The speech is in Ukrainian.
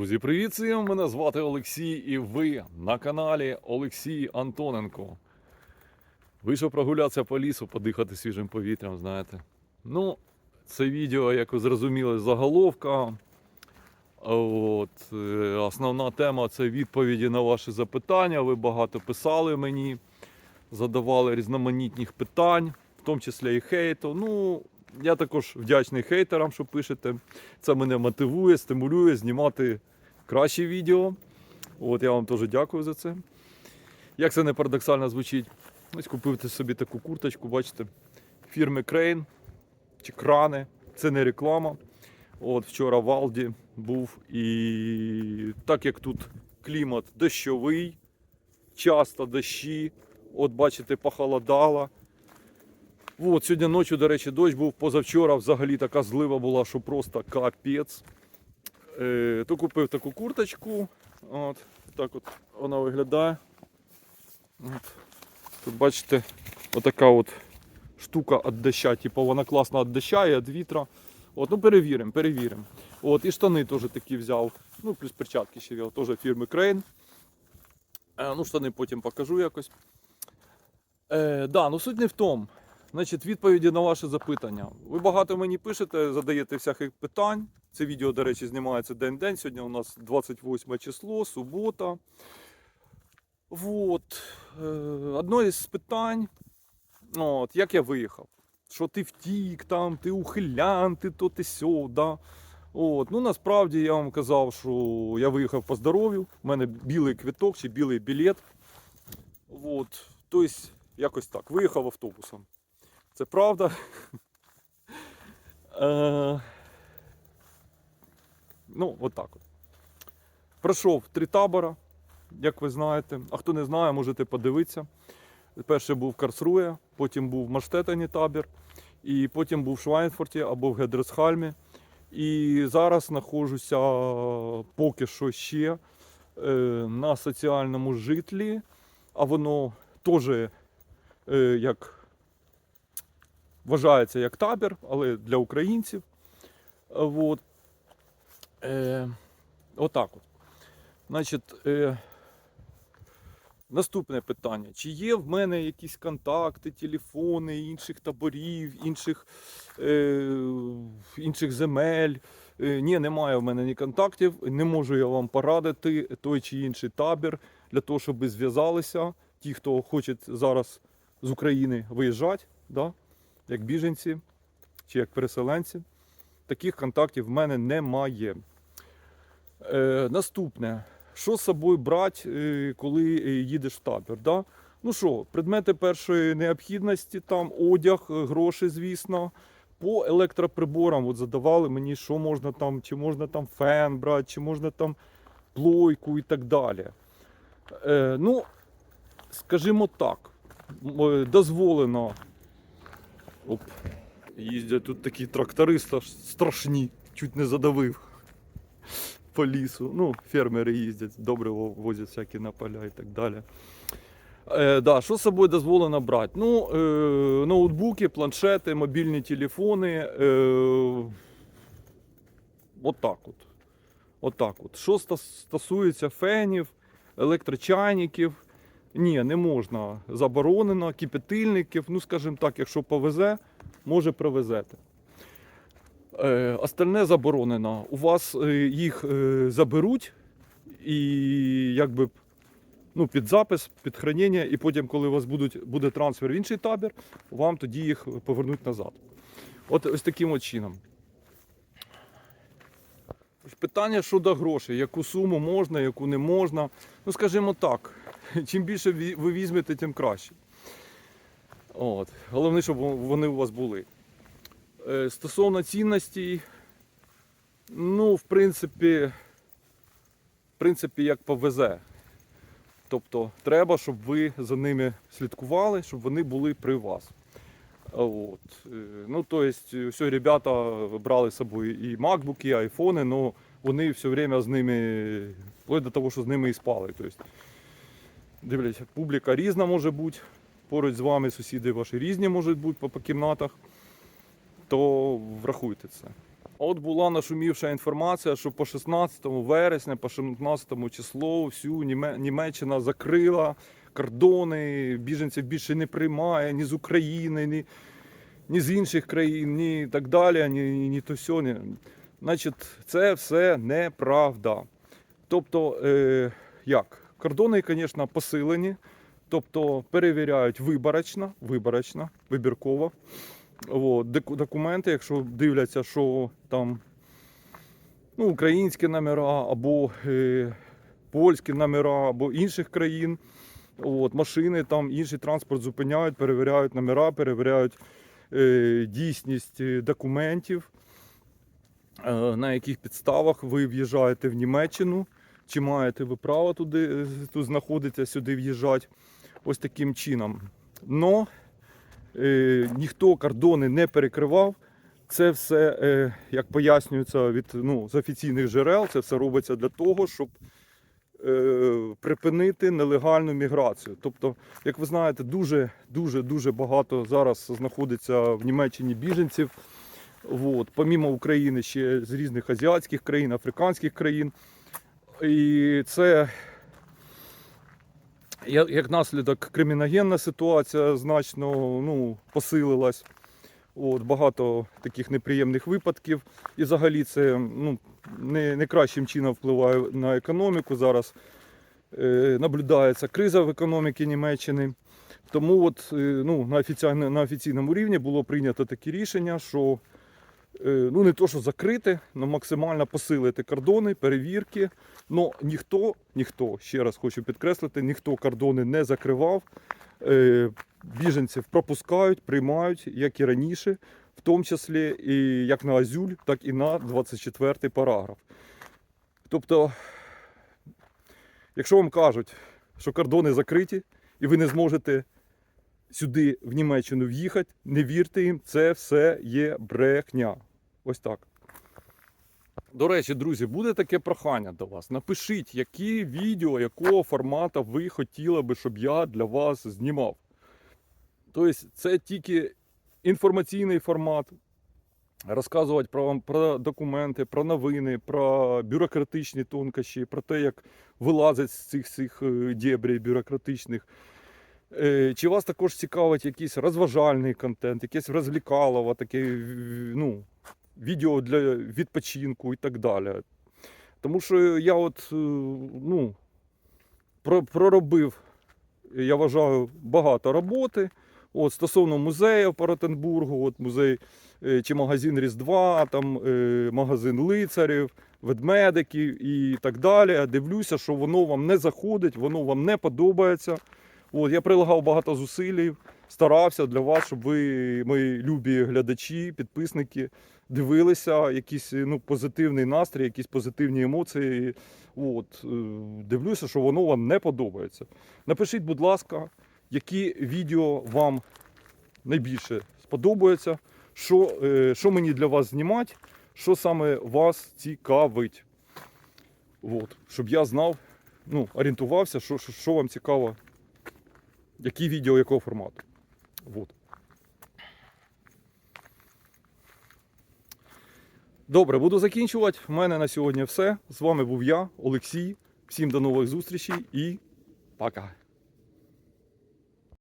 Друзі, привіт всім! Мене звати Олексій і ви на каналі Олексій Антоненко. Вийшов прогулятися по лісу, подихати свіжим повітрям, знаєте. Ну, це відео, як ви зрозуміли, заголовка. От, е, основна тема це відповіді на ваші запитання. Ви багато писали мені, задавали різноманітних питань, в тому числі і хейту. Ну, я також вдячний хейтерам, що пишете. Це мене мотивує, стимулює знімати кращі відео. От я вам теж дякую за це. Як це не парадоксально звучить, ось купив собі таку курточку, бачите, фірми Crane чи крани. Це не реклама. От вчора в Алді був і так як тут клімат дощовий, часто дощі, от бачите, похолодало. От, сьогодні ночі, до речі, дощ був позавчора взагалі така злива була, що просто капець. Е, то купив таку курточку. От, так от вона виглядає. От. Тут бачите, отака от штука від доща. Типу вона класно від доща і від вітра. От, ну перевіримо, перевіримо. От, і штани теж такі взяв. Ну, плюс перчатки ще взяв, теж фірми Crane. Е, ну, штани потім покажу якось. Е, да, ну суть не в тому. Значить, відповіді на ваші запитання. Ви багато мені пишете, задаєте всяких питань. Це відео, до речі, знімається день-день. Сьогодні у нас 28 число, субота. Вот. Е, Одно із питань, от, як я виїхав. Що ти втік, там, ти ухилян, ти то ти сьо, да? От, ну насправді я вам казав, що я виїхав по здоров'ю. У мене білий квиток чи білий білет. От, тобто, якось так, виїхав автобусом. Це правда. Ну, от так от. Пройшов три табора, як ви знаєте. А хто не знає, можете подивитися. Перший був в Карсрує, потім був в Маштетані табір, і потім був в Швайнфорті або в Гедресхальмі. І зараз знаходжуся поки що ще е, на соціальному житлі, а воно теж е, як вважається як табір, але для українців. Вот. Е, отак от. Значить, е, наступне питання. Чи є в мене якісь контакти, телефони інших таборів, інших, е, інших земель? Е, ні, немає в мене ні контактів. Не можу я вам порадити той чи інший табір для того, щоб зв'язалися. Ті, хто хоче зараз з України виїжджати, да? як біженці чи як переселенці. Таких контактів в мене немає. Е, наступне. Що з собою брати, е, коли е, їдеш в табір? Да? Ну що, предмети першої необхідності, там одяг, е, гроші, звісно. По електроприборам от задавали мені, що можна там, чи можна там фен брати, чи можна там плойку і так далі. Е, ну, скажімо так, дозволено. Оп. Їздять тут такі трактористи страшні, чуть не задавив по лісу. Ну, фермери їздять, добре возять всякі на поля і так далі. Е, да, що з собою дозволено брати? Ну, е, ноутбуки, планшети, мобільні телефони. Е, от от. От так от. Що стосується фенів, електрочайників, ні, не можна. Заборонено, кипятильників, ну, скажімо так, якщо повезе, може привезете. Е, остальне заборонено. У вас е, їх е, заберуть і якби ну, під запис, під хранення, і потім, коли у вас будуть, буде трансфер в інший табір, вам тоді їх повернуть назад. От ось таким от чином. Питання щодо грошей, яку суму можна, яку не можна. Ну, скажімо так, чим більше ви візьмете, тим краще. От. Головне, щоб вони у вас були. Е, Стосовно цінностей, ну, в принципі, в принципі, як повезе. Тобто треба, щоб ви за ними слідкували, щоб вони були при вас. От. Е, Ну, то все, ребята брали з собою і MacBook, і айфони, але вони все время з ними, вплоть до того, що з ними і спали. Тобто, дивляться, публіка різна може бути, поруч з вами сусіди ваші різні можуть бути по кімнатах, то врахуйте це. От була нашумівша інформація, що по 16 вересня, по 16 число всю Німеччина закрила кордони, біженців більше не приймає ні з України, ні, ні з інших країн, ні так далі, ні, ні, то сьо. Ні. Значить, це все неправда. Тобто, е, як? Кордони, звісно, посилені, тобто перевіряють виборочно, виборочно, вибірково. От, документи, якщо дивляться, що там ну, українські номера або е, польські номера, або інших країн. От, машини, там інший транспорт зупиняють, перевіряють номера, перевіряють е, дійсність е, документів, е, на яких підставах ви в'їжджаєте в Німеччину, чи маєте ви право туди е, тут знаходитися, сюди в'їжджати. Ось таким чином. Но ніхто кордони не перекривав. Це все, е, як пояснюється від ну, з офіційних джерел, це все робиться для того, щоб е, припинити нелегальну міграцію. Тобто, як ви знаєте, дуже дуже дуже багато зараз знаходиться в Німеччині біженців. От, помімо України ще з різних азіатських країн, африканських країн. І це як наслідок криміногенна ситуація значно ну, посилилась. От, багато таких неприємних випадків. І взагалі це ну, не, не кращим чином впливає на економіку. Зараз е, наблюдається криза в економіці Німеччини. Тому от, е, ну, на, офіційно, на офіційному рівні було прийнято таке рішення, що ну, не то, що закрити, але максимально посилити кордони, перевірки. Но ніхто, ніхто, ще раз хочу підкреслити, ніхто кордони не закривав. Е, Біженців пропускають, приймають, як і раніше, в тому числі і як на Азюль, так і на 24 параграф. Тобто, якщо вам кажуть, що кордони закриті, і ви не зможете сюди, в Німеччину, в'їхати, не вірте їм, це все є брехня. Ось так. До речі, друзі, буде таке прохання до вас. Напишіть, які відео, якого формату ви хотіли би, щоб я для вас знімав. Тобто, це тільки інформаційний формат. Розказувати про, вам про документи, про новини, про бюрократичні тонкощі, про те, як вилазить з цих цих е, дєбрій бюрократичних. Е, Чи вас також цікавить якийсь розважальний контент, якесь розвлікалово, таке ну, відео для відпочинку і так далі. Тому що я от е, ну, проробив, я вважаю, багато роботи. От, стосовно музеїв по Ротенбургу, от музей е, чи магазин Різдва, там магазин лицарів, ведмедиків і так далі. Дивлюся, що воно вам не заходить, воно вам не подобається. От, я прилагав багато зусиль, старався для вас, щоб ви, мої любі глядачі, підписники, дивилися якийсь ну, позитивний настрій, якісь позитивні емоції. От, е, дивлюся, що воно вам не подобається. Напишіть, будь ласка, які відео вам найбільше сподобаються, що, е, що мені для вас знімати, що саме вас цікавить. От, щоб я знав, ну, орієнтувався, що, що, що вам цікаво, які відео якого формату. От. Добре, буду закінчувати. У мене на сьогодні все. З вами був я, Олексій. Всім до нових зустрічей і пока.